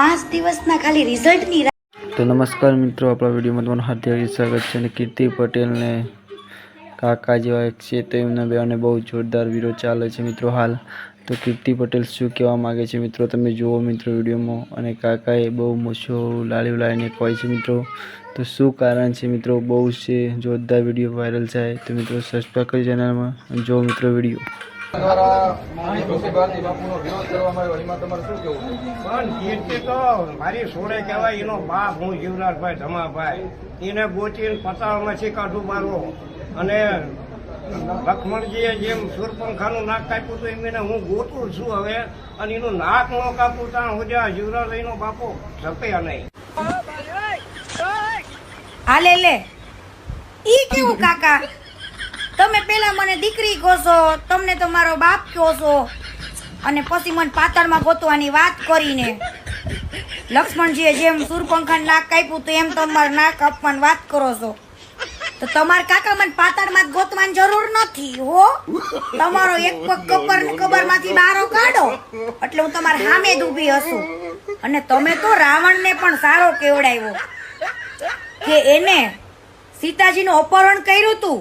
પાંચ દિવસના ખાલી રિઝલ્ટની તો નમસ્કાર મિત્રો, આપણા વિડીયોમાં તમારું હાર્દિક સ્વાગત છે અને કીર્તિ પટેલને કાકા જેવા એક છે તો એમના બેને બહુ જોરદાર વિરોધ ચાલે છે મિત્રો હાલ. તો કીર્તિ પટેલ શું કહેવા માગે છે મિત્રો? તમે જુઓ મિત્રો વિડીયોમાં અને કાકાએ બહુ મોછો લાલી લાવીને કહે છે મિત્રો. તો શું કારણ છે મિત્રો? બહુ છે, જોરદાર વીડિયો વાયરલ થાય તો મિત્રો સબસ્ક્રાઈબ કરી ચેનલમાં જુઓ મિત્રો વીડિયો. દ્વારા મારી ખુશી બાપુનો કરવામાં આવ્યો. એમાં તમારે શું કેવું પણ કીર્તિ તો મારી સોળે કહેવાય એનો બાપ હું જીવરાજભાઈ ધમાભાઈ એને ગોચીને પતાળમાંથી કાઢું મારો અને લખમણજીએ જેમ સુરપંખાનું નાક કાપ્યું હતું એમને હું ગોતું છું હવે. અને એનું નાક ન કાપું ત્યાં હું જ્યાં જીવરાજ એનો બાપો સપ્યા નહીં. હાલે લે. ઈ કેવું કાકા? તમે પેલા મને દીકરી કહો તમને તો મારો બાપ કહો છો. અને પછી મને પાતળમાં ગોતવાની વાત કરીને. લક્ષ્મણજીએ જેમ સુરપંખાને નાક કાપ્યું તો એમ તમારે નાક આપવાની વાત કરો છો. તો તમારા કાકા મને પાતળમાં ગોતવાની જરૂર નથી, હો. તમારો એક પગ કબર ને કબરમાંથી બારો કાઢો. એટલે હું તમારા સામે જ ઊભી હશું. અને તમે તો રાવણને પણ સારો કેવડાવ્યો. કે એને સીતાજીનું અપહરણ કર્યું હતું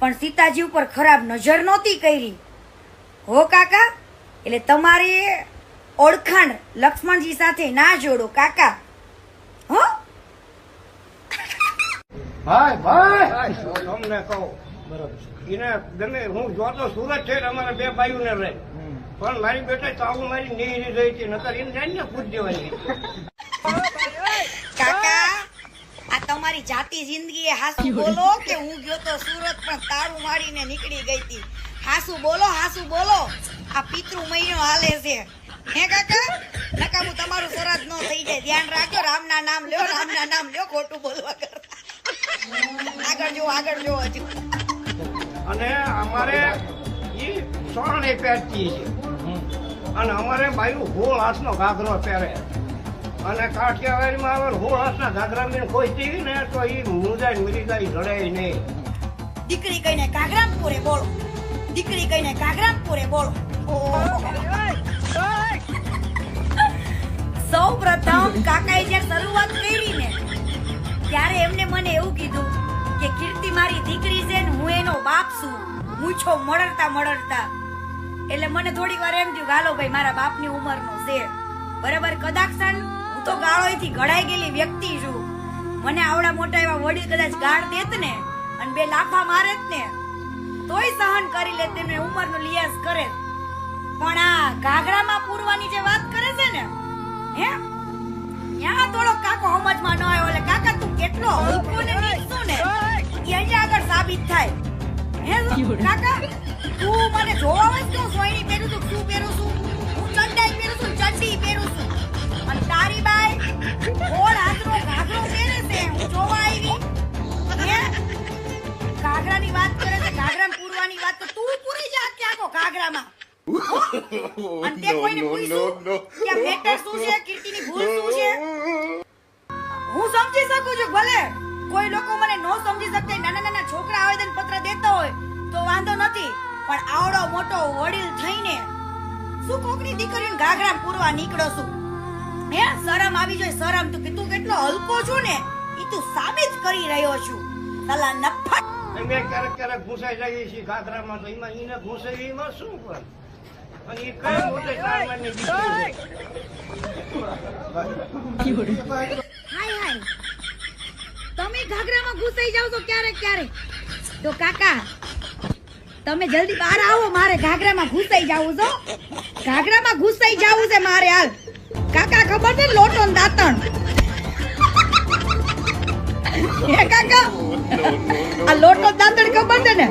પણ સીતાજી ઉપર ખરાબ નજર નહોતી કરી. હો કાકા એટલે તમારે ઓળખાણ લક્ષ્મણજી સાથે ના જોડો કાકા. હો? ભાઈ ભાઈ! તમને કહું. એને ગમે હું જોતો સુરત છે અમારા બે ભાઈઓને રહે. પણ મારી બેટા ચાવું મારી નહીં રહી છે નકર એને જાય ને પૂછ દેવાની. કાકા તમારી જાતિ જિંદગી હાસુ બોલો કે હું ગયો તો સુરત પણ તારું મારીને નીકળી ગઈ હતી. હાસુ બોલો હાસુ બોલો. આ પિતૃ મહિનો હાલે છે. હે કાકા? નકામું તમારું સરહદ નો થઈ જાય. ધ્યાન રાખજો રામના નામ લ્યો રામના નામ લ્યો ખોટું બોલવા કરતા. આગળ જો આગળ જો હજુ. અને અમારે ઈ સોણે પહેરતી છે. અને અમારે બાયું હોળ હાથનો ઘાઘરો પહેરે. અને કાઠિયાવાડીમાં આવે હોળ હાથના ઘાઘરા મેં કોઈ ટીવી ને તો ઈ મુજાય મરી જાય જડે નહીં દીકરી કહીને કાગરામપુરે બોલો. દીકરી કહીને કાગરામપુરે બોલો. સૌ પ્રથમ કાકાએ જ્યારે શરૂઆત કરી ને, ત્યારે એમને મને એવું કીધું કે, કીર્તિ મારી દીકરી છે ને, હું એનો બાપ છું. મૂછો મળરતા મળરતા એટલે મને થોડી વાર એમ થયું ગાલો ભાઈ, મારા બાપની ઉંમરનો છે બરાબર? હું તો ગાળોથી ઘડાઈ ગયેલી વ્યક્તિ છું. મને આવડા મોટા એવા વડીલ કદાચ ગાળ દેત ને અને બે લાફા મારેત ને તોય સહન કરી લે તેમને ઉંમરનો લિયાસ કરે. પણ આ ઘાઘરામાં પૂરવાની જે વાત કરે છે ને હે? ત્યાં થોડો કાકો સમજમાં ન આવ્યો એટલે કાકા તું કેટલો હલકો ને નીચો ને? એ અહીંયા આગળ સાબિત થાય. હે કાકા તું મને જોવા આવે તો સોયણી પહેરું તું શું પહેરું છું હું ચંડાઈ પહેરું છું ચંડી પહેરું છું. અને ગોળ હાથનો ઘાઘરો પહેરે છે? હું જોવા આવી. હે? ઘાઘરાની વાત કરે છે ઘાઘરા પૂરવાની વાત તો તું પૂરી જા કે આખો ઘાઘરામાં. અને તે કોઈને પૂછ્યું કે મેટર શું છે કીર્તિની ભૂલ શું છે? હું સમજી શકું છું ભલે કોઈ લોકો મને ન સમજી શકતા નાના નાના છોકરા આવેદન પત્ર દેતા હોય તો વાંધો નથી. પણ આવડો મોટો વડીલ થઈને શું કોકની દીકરીને ઘાઘરા પૂરવા નીકળો છું? હે? શરમ આવી જોઈએ શરમ તું તું કેટલો હલકો છું ને એ તું સાબિત કરી રહ્યો છું. સલા નફટ. અમે ક્યારેક ક્યારેક ઘૂસાઈ જઈએ છીએ ઘાઘરામાં તો એમાં એને ઘૂસાઈ એમાં શું પણ અને એ કઈ મોટે ચારમાની હાય હાય. તમે ઘાઘરામાં ઘૂસાઈ જાવ છો ક્યારેક ક્યારેક. તો કાકા તમે જલ્દી બહાર આવો મારે ઘાઘરામાં ઘૂસાઈ જાવું છો. ઘાઘરામાં ઘૂસાઈ જાવું છે મારે હાલ. કાકા ખબર છે લોટો દાંતણ? આ લોટો ને દાંતણ ખબર છે ને?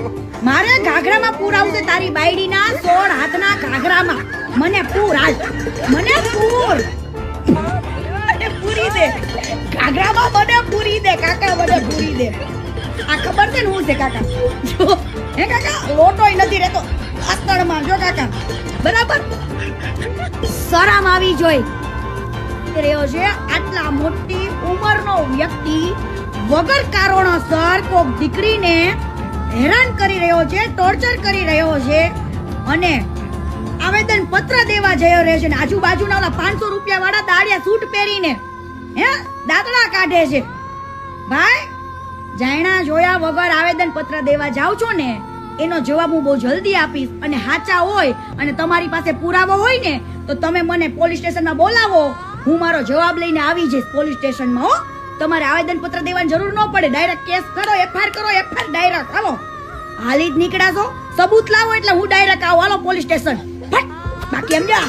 મારે ઘાઘરામાં પૂર આવશે તારી બાયડીના સોળ હાથના ઘાઘરામાં. મને પૂર આજ મને પૂર. પૂરી દે. ઘાઘરામાં મને પૂરી દે, કાકા, મને પૂરી દે. આ ખબર છે ને હું છે, કાકા? હે, કાકા? લોટોય નથી રહેતો. આતણમાં જો, કાકા. બરાબર? શરમ આવી જોઈ. રહ્યો છે, આટલા મોટી ઉંમરનો વ્યક્તિ વગર કારણોસર કોક દીકરીને હેરાન કરી રહ્યો છે ટોર્ચર કરી રહ્યો છે અને આવેદન પત્ર દેવા જયો રહે છે ને આજુબાજુના ઓલા પાંચસો રૂપિયા વાળા દાડિયા સૂટ પહેરીને, હે, દાંતડા કાઢે છે. ભાઈ, જાયણા જોયા વગર આવેદન પત્ર દેવા જાવ છો ને, એનો જવાબ હું બહુ જલ્દી આપીશ અને હાચા હોય અને તમારી પાસે પુરાવો હોય ને, તો તમે મને પોલીસ સ્ટેશનમાં બોલાવો, હું મારો જવાબ લઈને આવી જઈશ પોલીસ સ્ટેશનમાં, હો. તમારે આવેદન પત્ર દેવાની જરૂર ન પડે. ડાયરેક્ટ કેસ કરો એફઆઈઆર કરો એફઆઈઆર ડાયરેક્ટ હાલો હાલી જ નીકળ્યા છો. સબૂત લાવો એટલે હું ડાયરેક્ટ આવું. હાલો પોલીસ સ્ટેશન ફટ. બાકી એમ જા.